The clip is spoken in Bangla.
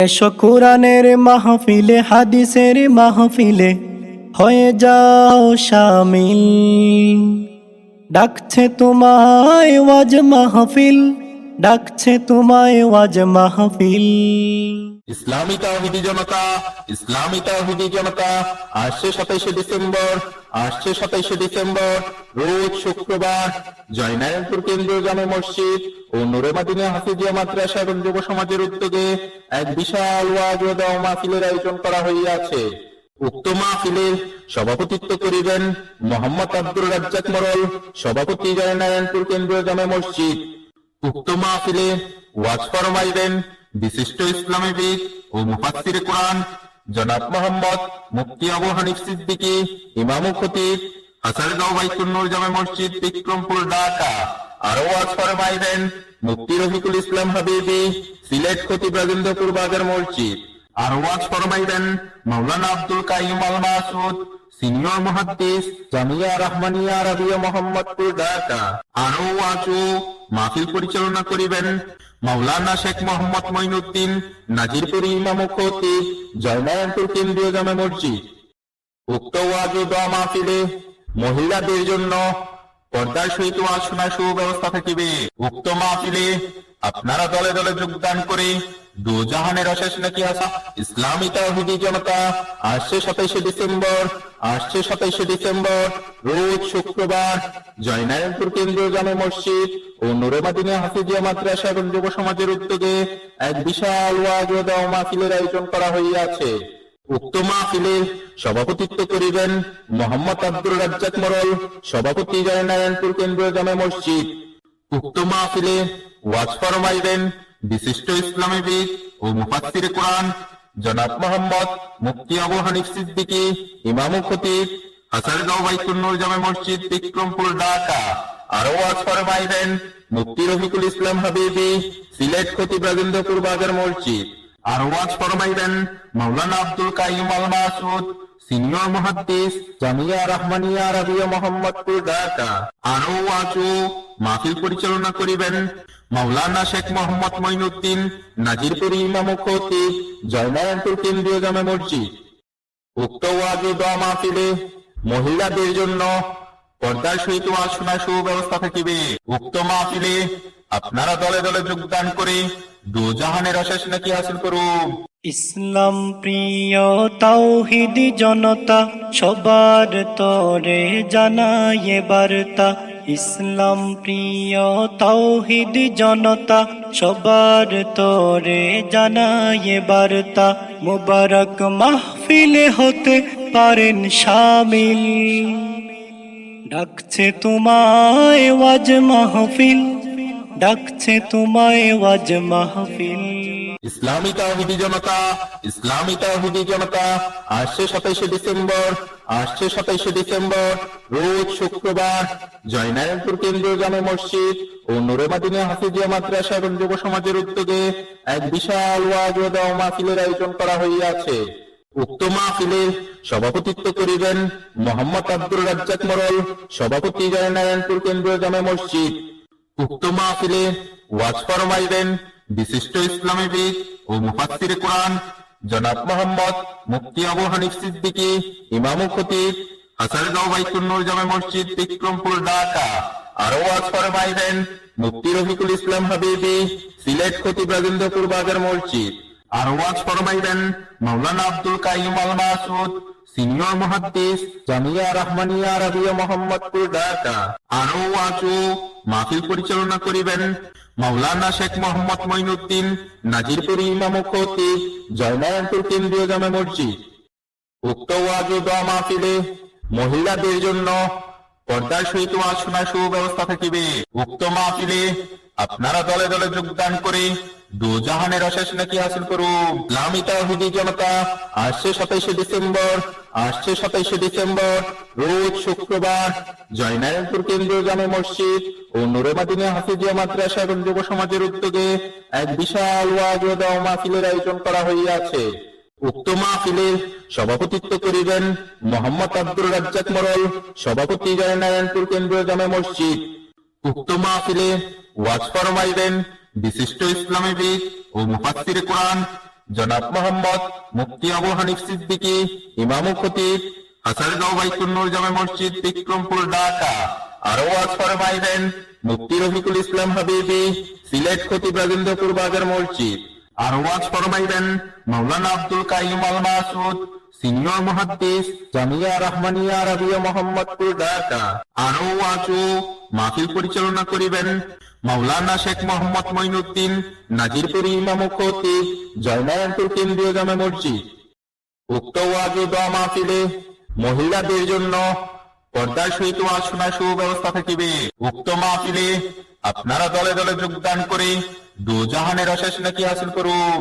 এসো কোরআনের মাহফিলে, হাদিসের মাহফিলে হয়ে যাও শামিল। ডাকছে তোমায় ওয়াজ মাহফিল, ডাকছে তোমায় ওয়াজ মাহফিল। ইসলামী তাওহিদি জনতা, ইসলামী তাওহিদি জনতা, আসছে সাতাইশে ডিসেম্বর, আসছে সাতাইশে ডিসেম্বর, রোজ শুক্রবার জয়নারায়ণপুর কেন্দ্রীয় জামে মসজিদ ও নুরে মাদিনা হাফিজিয়া মাদ্রাসা এবং যুব সমাজের উদ্যোগে এক বিশাল ওয়াজ ও মাহফিলের আয়োজন করা হইয়াছে। উক্ত মাহফিলে সভাপতিত্ব করিবেন মোহাম্মদ আব্দুর রাজ্জাক মরল, সভাপতি জয়নারায়ণপুর কেন্দ্রীয় জামে মসজিদ। উক্ত মাহফিলে ওয়াজ ফরমাইবেন বিশিষ্ট ইসলামীবিদ ও মুফাসসির কোরআন জনাব মোহাম্মদ মুফতি আবু হানিফ সিদ্দিকী, ইমাম খতিব হাসারগাঁও বাইতুন্নুর জামে মসজিদ, বিক্রমপুর, ঢাকা। আরও ওয়াজ ফরমাইবেন মুফতি রফিকুল ইসলাম হাবিবি, সিলেট খতিব রাজেন্দ্রপুর বাজার মসজিদ। আর ওয়াজ ফরমাইবেন মাওলানা আব্দুল কাইম আল মাসুদ সিনিয়র মুহাদ্দিস জামিয়া রহমানিয়া রাবিয়া মোহাম্মদপুর ঢাকা। আরও ওয়াজ ও মাহফিল পরিচালনা করিবেন মাওলানা শেখ মোহাম্মদ মঈনুদ্দিন নাজিরপুর ইমাম কেন্দ্রীয় জামে মসজিদ। উক্ত ওয়াজ ও দোয়া মাহফিলে মহিলাদের জন্য পর্দার সহিত ওয়াজ শোনার সুব্যবস্থা থাকিবে। উক্ত মাহফিলে আপনারা দলে দলে যোগদান করে দু জাহানের অশেষ নাকি আসা ইসলামী তাওহিদি জনতা, আসছে সাতাইশে ডিসেম্বর, আসছে সাতাইশে ডিসেম্বর, রোজ শুক্রবার, জয়নারায়ণপুর কেন্দ্রীয় জামে মসজিদ ও নুরে মাদিনা হাফিজিয়া মাদ্রাসা এবং যুব সমাজের উদ্যোগে এক বিশাল ওয়াজ ও মাহফিলের আয়োজন করা হইয়াছে। উক্ত মাহফিলে সভাপতিত্ব করিবেন মোহাম্মদ আব্দুর রাজ্জাক মরল সভাপতি জয়নারায়ণপুর কেন্দ্রীয় জামে মসজিদ। উক্ত মাহফিলে ওয়াজ ফরমাইবেন বিশিষ্ট ইসলামীবিদ ও মুফাসসির কোরআন জনাব মোহাম্মদ মুফতি আবু হানিফ সিদ্দিকী, ইমাম খতিব হাসারগাঁও বাইতুন্নুর জামে মসজিদ, বিক্রমপুর, ঢাকা। আরও ওয়াজ ফরমাইবেন মুফতি রফিকুল ইসলাম হাবিবি, সিলেট খতিব রাজেন্দ্রপুর বাজার মসজিদ। আর ওয়াজ ফরমাইবেন মাওলানা আব্দুল কাইম আল মাসুদ সিনিয়র মুহাদ্দিস জামিয়া রহমানিয়া রাবিয়া মোহাম্মদপুর ঢাকা আরও ওয়াজ ও মাহফিল পরিচালনা করিবেন মাওলানা শেখ মোহাম্মদ মঈনুদ্দিন, নাজিরপুর ইমাম খতিব জয়নারায়ণপুর কেন্দ্রীয় জামে মসজিদ। উক্ত ওয়াজ ও দোয়া মাহফিলে মহিলাদের জন্য পর্দার সহিত ওয়াজ শোনার সুব্যবস্থা থাকিবে। উক্ত মাহফিলে আপনারা দলে দলে যোগদান করে দু জাহানের অশেষ নাকি হাসিল করুন। ইসলাম প্রিয় তাওহিদি জনতা, সবার তরে জানায় বার্তা। ইসলাম প্রিয় তাওহিদি জনতা, সবার তরে জানায় বার্তা। মুবারক মাহফিলে হতে পারেন সামিল। ডাকছে তোমায় ওয়াজ মাহফিল, ডাকছে তোমায় ওয়াজ মাহফিল। ইসলামী তাওহিদি জনতা ইসলামী তাওহিদি জনতা, আসছে সাতাইশে ডিসেম্বর, আসছে সাতাইশে ডিসেম্বর, রোজ শুক্রবার জয়নারায়ণপুর কেন্দ্রীয় জামে মসজিদ ও নুরে মাদিনা হাফিজিয়া মাদ্রাসা এবং যুব সমাজের উদ্যোগে এক বিশাল ওয়াজ ও মাহফিলের আয়োজন করা হইয়াছে। উক্ত মাহফিলে সভাপতিত্ব করিবেন মোহাম্মদ আব্দুর রাজ্জাক মরল সভাপতি জয়নারায়ণপুর কেন্দ্রীয় জামে মসজিদ। উক্ত মাহফিলে ওয়াজ ফরমাইবেন বিশিষ্ট ইসলামীবিদ ও মুফাসসির কোরআন, জনাব মোহাম্মদ মুফতি আবু হানিফ সিদ্দিকী, ইমাম খতিব হাসারগাঁও বাইতুন্নুর জামে মসজিদ, বিক্রমপুর, ঢাকা। আরও ওয়াজ ফরমাইবেন মুফতি রফিকুল ইসলাম হাবিবি, সিলেট খতিব রাজেন্দ্রপুর বাজার মসজিদ। আরও ওয়াজ ফরমাইবেন মাওলানা আব্দুল কাইম আল মাসুদ সিনিয়র মুহাদ্দিস জামিয়া রহমানিয়া রাবিয়া মোহাম্মদপুর, ঢাকা। আরও ওয়াজ ও মাহফিল পরিচালনা করিবেন মাওলানা শেখ মোহাম্মদ মঈনুদ্দিন নাজিরপুর ইমাম খতিব জয়নারায়ণপুর কেন্দ্রীয় জামে মসজিদ। উক্ত ওয়াজ ও দোয়া মাহফিলে মহিলাদের জন্য পর্দার সহিত ওয়াজ সুব্যবস্থা থাকিবে। উক্ত মাহফিলে আপনারা দলে দলে যোগদান করে দু জাহানের অশেষ নাকি হাসিল করুন ইসলামী জনতা, আসছে সাতাইশে ডিসেম্বর, আসছে সাতাইশে ডিসেম্বর, রোজ শুক্রবার। জয়নারায়ণপুর কেন্দ্রীয় জামে মসজিদ ও নুরে মাদিনা হাফিজিয়া মাদ্রাসা এবং যুব সমাজের উদ্যোগে এক বিশাল ওয়াজ ও মাহফিলের আয়োজন করা হইয়াছে। উক্ত মাহফিলে সভাপতিত্ব করিবেন মোহাম্মদ আব্দুর রাজ্জাক মরল সভাপতি জয়নারায়ণপুর কেন্দ্রীয় জামে মসজিদ। উক্ত মাহফিলে ওয়াজ ফরমাইবেন বিশিষ্ট ইসলামীবিদ ও মুফাসসির কোরআন, জনাব মোহাম্মদ মুফতি আবু হানিফ সিদ্দিকী, ইমাম খতিব হাসারগাঁও বাইতুন্নুর জামে মসজিদ, বিক্রমপুর, ঢাকা। আরও আজ ফরমাইবেন মুফতি রফিকুল ইসলাম হাবিবি, সিলেট খতিব রাজেন্দ্রপুর বাজার মসজিদ। আরও আজ ফরমাইবেন মাওলানা আব্দুল কাইম আল মাসুদ সিনিয়র মুহাদ্দিস জামিয়া রহমানিয়া আরবিয়া মোহাম্মদপুর, ঢাকা। আরও আজও মাহফিল পরিচালনা করিবেন মাওলানা শেখ মোহাম্মদ মঈনুদ্দিন, নাজিরপুর ইমাম খতিব, জয়নারায়ণপুর কেন্দ্রীয় জামে মসজিদ। উক্ত ওয়াজ দোয়া মাহফিলে মহিলাদের জন্য পর্দার সহিত ওয়াজ শোনার সুব্যবস্থা থাকিবে। উক্ত মাহফিলে আপনারা দলে দলে যোগদান করে দু জাহানের অশেষ নাকি হাসিল করুন।